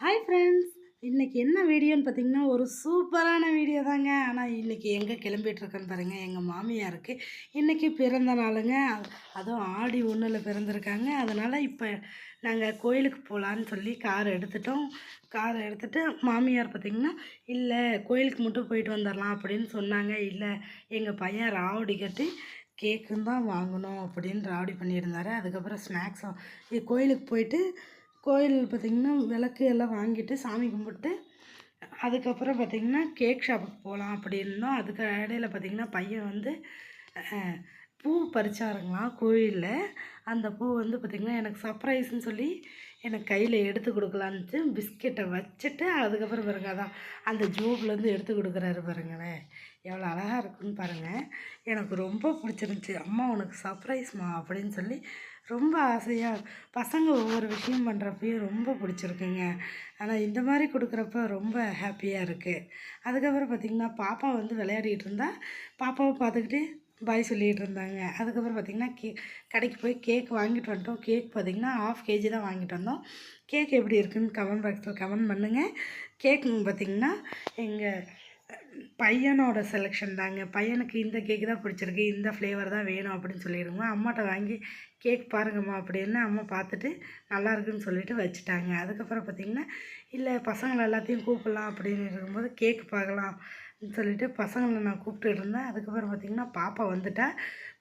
Hi friends இன்றைக்கி என்ன வீடியோன்னு பார்த்தீங்கன்னா ஒரு சூப்பரான வீடியோ தாங்க. ஆனால் இன்றைக்கி எங்கே கிளம்பிகிட்ருக்கேன்னு பாருங்கள் எங்கள் மாமியாருக்கு இன்றைக்கி பிறந்த நாளுங்க. அதுவும் ஆடி ஒன்றில் பிறந்திருக்காங்க. அதனால் இப்போ நாங்கள் கோயிலுக்கு போகலான்னு சொல்லி கார் எடுத்துட்டோம். கார் எடுத்துகிட்டு மாமியார் பார்த்திங்கன்னா இல்லை கோயிலுக்கு மட்டும் போயிட்டு வந்துடலாம் அப்படின்னு சொன்னாங்க. இல்லை எங்கள் பையன் ராவடி கட்டி கேக்குன்னு தான் வாங்கணும் அப்படின்னு ராவடி பண்ணியிருந்தாரு. அதுக்கப்புறம் ஸ்நாக்ஸும் கோயிலுக்கு போயிட்டு கோயில் பார்த்திங்கன்னா விளக்கு எல்லாம் வாங்கிட்டு சாமி கும்பிட்டு அதுக்கப்புறம் பார்த்திங்கன்னா கேக் ஷாப்புக்கு போகலாம் அப்படி இருந்தோம். அதுக்கு இடையில பார்த்திங்கன்னா பையன் வந்து பூ பறிச்சாருங்களாம் கோயிலில். அந்த பூ வந்து பார்த்திங்கன்னா எனக்கு சர்ப்ரைஸ்னு சொல்லி எனக்கு கையில் எடுத்து கொடுக்கலான்ட்டு பிஸ்கெட்டை வச்சுட்டு அதுக்கப்புறம் பாருங்க அதான் அந்த ஜோப்லேருந்து எடுத்து கொடுக்குறாரு பாருங்களேன் எவ்வளோ அழகாக இருக்குன்னு பாருங்கள் எனக்கு ரொம்ப பிடிச்சிருந்துச்சி. அம்மா உனக்கு சர்ப்ரைஸ்மா அப்படின்னு சொல்லி ரொம்ப ஆசையாக பசங்க ஒவ்வொரு விஷயம் பண்ணுறப்பையும் ரொம்ப பிடிச்சிருக்குங்க. ஆனால் இந்த மாதிரி கொடுக்குறப்ப ரொம்ப ஹாப்பியாக இருக்குது அதுக்கப்புறம் பார்த்திங்கன்னா பாப்பா வந்து விளையாடிட்டு இருந்தால் பாப்பாவை பார்த்துக்கிட்டு பாய் சொல்லிகிட்டு இருந்தாங்க அதுக்கப்புறம் பார்த்திங்கன்னா கே கடைக்கு போய் கேக் வாங்கிட்டு வந்துட்டோம். கேக் பார்த்திங்கன்னா ஆஃப் கேஜி தான் வாங்கிட்டு வந்தோம். கேக் எப்படி இருக்குன்னு கமெண்ட் பாக்ஸில் கமெண்ட் பண்ணுங்கள் கேக் பார்த்திங்கன்னா எங்கள் பையனோட செலெக்ஷன் தாங்க. பையனுக்கு இந்த கேக்கு தான் பிடிச்சிருக்கு. இந்த ஃப்ளேவர் தான் வேணும் அப்படின்னு சொல்லிடுங்க. அம்மாட்ட வாங்கி கேக் பாருங்கம்மா அப்படின்னு அம்மா பார்த்துட்டு நல்லா இருக்குன்னு சொல்லிட்டு வச்சுட்டாங்க. அதுக்கப்புறம் பார்த்திங்கன்னா இல்லை பசங்களை எல்லாத்தையும் கூப்பிடலாம் அப்படின்னு இருக்கும்போது கேக் பார்க்கலாம் சொல்லிட்டு பசங்களை நான் கூப்பிட்டு இருந்தேன். அதுக்கப்புறம் பார்த்திங்கன்னா பாப்பா வந்துட்டா.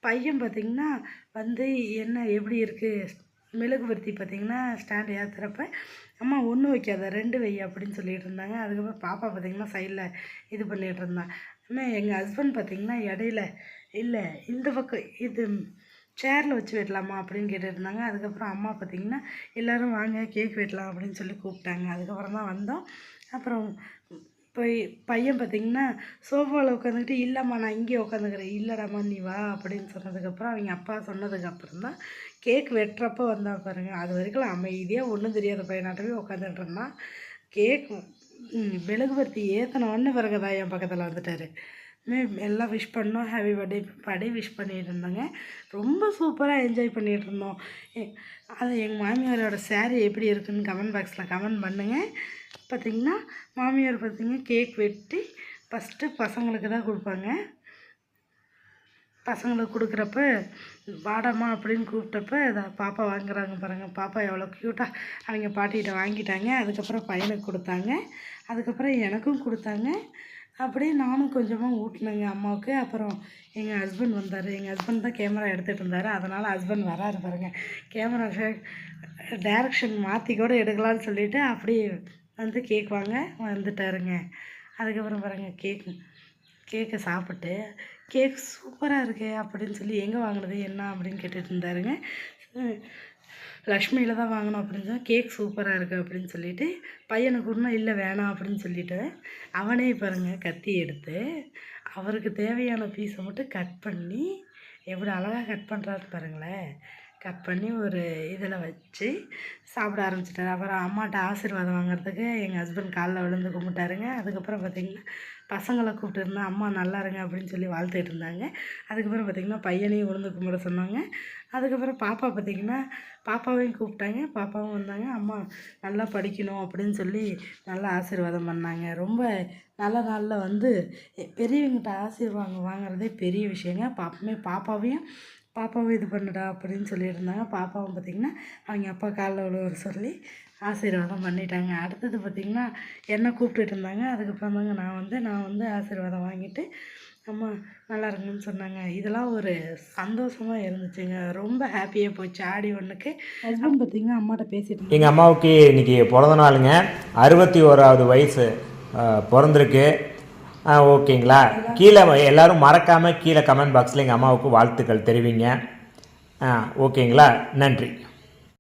பையன் பார்த்திங்கன்னா வந்து என்ன எப்படி இருக்குது மெழுகுவர்த்தி பார்த்திங்கன்னா ஸ்டாண்ட் ஏற்றுறப்ப அம்மா ஒன்று வைக்காத ரெண்டு வை அப்படின்னு சொல்லிட்டு இருந்தாங்க. அதுக்கப்புறம் பாப்பா பார்த்திங்கன்னா சைடில் இது பண்ணிகிட்டு இருந்தான் அம்மா எங்கள் ஹஸ்பண்ட் பார்த்திங்கன்னா இடையில இல்லை இந்த பக்கம் இது சேரில் வச்சு வெட்டலாமா அப்படின்னு கேட்டுட்டு இருந்தாங்க அதுக்கப்புறம் அம்மா பார்த்திங்கன்னா எல்லோரும் வாங்க கேக் வெட்டலாம் அப்படின்னு சொல்லி கூப்பிட்டாங்க அதுக்கப்புறம் தான் வந்தோம் அப்புறம் போய் பையன் பார்த்திங்கன்னா சோஃபாவில் உட்காந்துக்கிட்டு இல்லைம்மா நான் இங்கே உட்காந்துக்கிறேன் இல்லைடாம்மா நீ வா அப்படின்னு சொன்னதுக்கப்புறம் அவங்க அப்பா சொன்னதுக்கப்புறம் தான் கேக் வெட்டுறப்போ வந்தா பாருங்கள் அது வரைக்கும் அமைதியாக ஒன்றும் தெரியாத பையனாட்டவே உட்காந்துட்டு இருந்தான் கேக் மெழுகுபத்தி மெழுகுவர்த்தி ஏற்றினோன்னு பிறகுதான் என் பக்கத்தில் வந்துட்டார் எல்லாம் விஷ் பண்ணோம். ஹாப்பி பர்த்டே பர்த்டே விஷ் பண்ணிகிட்டு இருந்தாங்க ரொம்ப சூப்பராக என்ஜாய் பண்ணிகிட்டு இருந்தோம் அது எங்கள் மாமியாரோட சேரீ எப்படி இருக்குன்னு கமெண்ட் பாக்ஸில் கமெண்ட் பண்ணுங்கள் பார்த்திங்கன்னா மாமியார் பார்த்திங்கன்னா கேக் வெட்டி ஃபஸ்ட்டு பசங்களுக்கு தான் கொடுப்பாங்க. பசங்களுக்கு கொடுக்குறப்ப வாடம்மா அப்படின்னு கூப்பிட்டப்ப இதை பாப்பா வாங்குறாங்க பாருங்கள் பாப்பா எவ்வளோ க்யூட்டாக அவங்க பாட்டிகிட்ட வாங்கிட்டாங்க. அதுக்கப்புறம் பையனுக்கு கொடுத்தாங்க. அதுக்கப்புறம் எனக்கும் கொடுத்தாங்க. அப்படியே நானும் கொஞ்சமாக ஊட்டினேங்க அம்மாவுக்கு. அப்புறம் எங்கள் ஹஸ்பண்ட் வந்தார். எங்கள் ஹஸ்பண்ட் தான் கேமரா எடுத்துகிட்டு இருந்தார். அதனால் ஹஸ்பண்ட் வராரு பாருங்கள் கேமரா டைரக்ஷன் மாற்றி கூட எடுக்கலாம்னு சொல்லிவிட்டு அப்படியே வந்து கேட்குவாங்க வாங்க வந்துட்டாருங்க. அதுக்கப்புறம் பாருங்கள் கேக் கேக்கை சாப்பிட்டு கேக் சூப்பராக இருக்கே அப்படின்னு சொல்லி எங்கே வாங்கினது என்ன அப்படின்னு கேட்டுட்டு இருந்தாருங்க. லக்ஷ்மியில் தான் வாங்கினோம் அப்படின்னு சொல்லி கேக் சூப்பராக இருக்குது அப்படின்னு சொல்லிட்டு பையனுக்கு இன்னும் இல்லை வேணாம் அப்படின்னு சொல்லிட்டு அவனே பாருங்க கத்தி எடுத்து அவருக்கு தேவையான பீஸை மட்டும் கட் பண்ணி எவ்வளோ அழகாக கட் பண்ணுறாரு பாருங்களேன். கட் பண்ணி ஒரு இதில் வச்சு சாப்பிட ஆரம்பிச்சிட்டாரு. அப்புறம் அம்மாட்ட ஆசீர்வாதம் வாங்குறதுக்கு எங்கள் ஹஸ்பண்ட் காலில் விழுந்து கும்பிட்டாருங்க. அதுக்கப்புறம் பார்த்திங்கன்னா பசங்களை கூப்பிட்டுருந்தா அம்மா நல்லா இருங்க அப்படின்னு சொல்லி வாழ்த்துட்டு இருந்தாங்க. அதுக்கப்புறம் பார்த்திங்கன்னா பையனையும் உளுந்து கும்பிட சொன்னாங்க. அதுக்கப்புறம் பாப்பா பார்த்திங்கன்னா பாப்பாவையும் கூப்பிட்டாங்க. பாப்பாவும் வந்தாங்க. அம்மா நல்லா படிக்கணும் அப்படின்னு சொல்லி நல்லா ஆசீர்வாதம் பண்ணாங்க. ரொம்ப நல்ல நாளில் வந்து பெரியவங்ககிட்ட பெரியவங்கிட்ட ஆசீர்வாதம் வாங்குறதே பெரிய விஷயங்க. பாப்பமே பாப்பாவையும் பாப்பாவும் இது பண்ணுடா அப்படின்னு சொல்லியிருந்தாங்க. பாப்பாவும் பார்த்திங்கன்னா அவங்க அப்பா காலில் விழுவ சொல்லி ஆசீர்வாதம் பண்ணிட்டாங்க. அடுத்தது பார்த்திங்கன்னா என்னை கூப்பிட்டுட்டு இருந்தாங்க. அதுக்கப்புறம் தாங்க நான் வந்து நான் வந்து ஆசீர்வாதம் வாங்கிட்டு அம்மா நல்லா இருக்குன்னு சொன்னாங்க. இதெல்லாம் ஒரு சந்தோஷமாக இருந்துச்சுங்க. ரொம்ப ஹாப்பியாக போச்சு ஆடி ஒன்றுக்கு ஹஸ்பண்ட் பார்த்திங்கன்னா அம்மாட்ட பேசிட்டு எங்கள் அம்மாவுக்கு இன்றைக்கி பிறந்த நாளுங்க. அறுபத்தி ஓராவது வயசு பிறந்திருக்கு. ஆ ஓகேங்களா? கீழே எல்லாரும் மறக்காமல் கீழே கமெண்ட் பாக்ஸில் எங்கள் அம்மாவுக்கு வாழ்த்துக்கள் தெரிவிங்க. ஆ ஓகேங்களா? நன்றி.